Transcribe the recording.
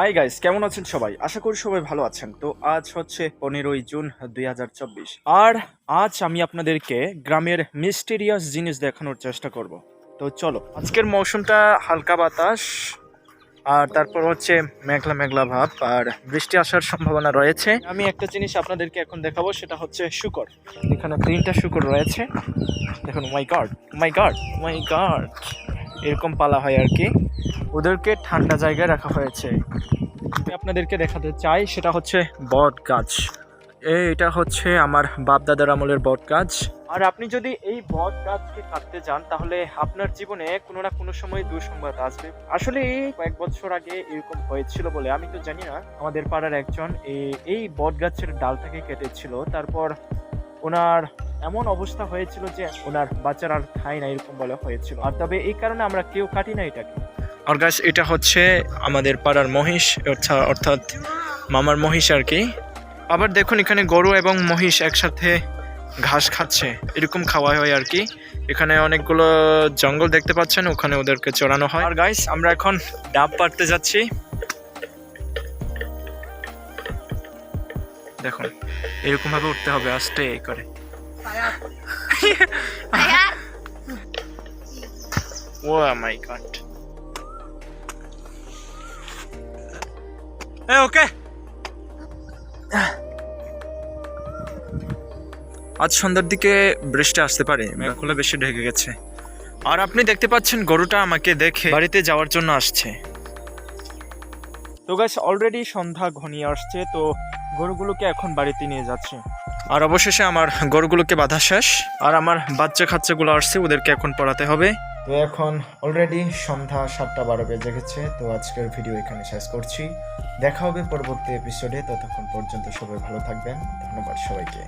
Hi guys কেমন আছেন সবাই? আশা করি সবাই ভালো আছেন। তো আজ হচ্ছে পনেরোই জুন দু হাজার চব্বিশ। আর আজ আমি আপনাদেরকে গ্রামের মিস্টেরিয়াস জিনিস দেখানোর চেষ্টা করব। তো চলো, আজকের মৌসুমটা হালকা বাতাস, আর তারপর হচ্ছে মেঘলা মেঘলা ভাব, আর বৃষ্টি আসার সম্ভাবনা রয়েছে। আমি একটা জিনিস আপনাদেরকে এখন দেখাবো, সেটা হচ্ছে শুকর। এখানে তিনটা শুকর রয়েছে। দেখুন my guard my guard my god এরকম পালা হয় আর কি। ওদেরকে ঠান্ডা জায়গায় রাখা হয়েছে। আমি আপনাদেরকে দেখাতে চাই, সেটা হচ্ছে বট গাছ। এটা হচ্ছে আমার বাপ দাদার আমলের বট গাছ। আর আপনি যদি এই বট গাছকে কাটতে যান, তাহলে আপনার জীবনে কোনো না কোনো সময় দুঃসংবাদ আসবে। আসলে কয়েক বছর আগে এরকম হয়েছিল বলে আমি তো জানি না। আমাদের পাড়ার একজন এই- এই বট গাছের ডালটাকে কেটেছিল। তারপর ওনার এমন অবস্থা হয়েছিল যে ওনার বাচ্চার আর খাই না এরকম বলে হয়েছিল। আর তবে এই কারণে আমরা কেউ কাটি না এটাকে। আর গাছ এটা হচ্ছে আমাদের পাড়ার মহিষ, অর্থা- অর্থাৎ মামার মহিষ আর কি। আবার দেখুন এখানে গরু এবং মহিষ একসাথে ঘাস খাচ্ছে। এরকম খাওয়া হয় আর কি। এখানে অনেকগুলো জঙ্গল দেখতে পাচ্ছেন, ওখানে ওদেরকে চড়ানো হয়। আর গাইস আমরা এখন ডাব পাড়তে যাচ্ছি। দেখুন, এরকমভাবে উঠতে হবে আস্তে করে। ও মাই গড ওকে আজ সন্ধ্যার দিকে বৃষ্টি আসতে পারে মেঘগুলো বেশি ঢেকে গেছে। আর আপনি দেখতে পাচ্ছেন গরুটা আমাকে দেখে বাড়িতে যাওয়ার জন্য আসছে। তো গাছ অলরেডি সন্ধ্যা ঘনিয়ে আসছে তো গরুগুলোকে এখন বাড়িতে নিয়ে যাচ্ছে। আর অবশেষে আমার গরুগুলোকে বাধা শেষ, আর আমার বাচ্চা খাচ্চাগুলো আসছে, ওদেরকে এখন পড়াতে হবে। তো এখন অলরেডি সন্ধ্যা সাতটা বারো বেজে গেছে, তো আজকের ভিডিও এখানে শেষ করছি। দেখা হবে পরবর্তী এপিসোডে ততক্ষণ পর্যন্ত সবাই ভালো থাকবেন, ধন্যবাদ সবাইকে।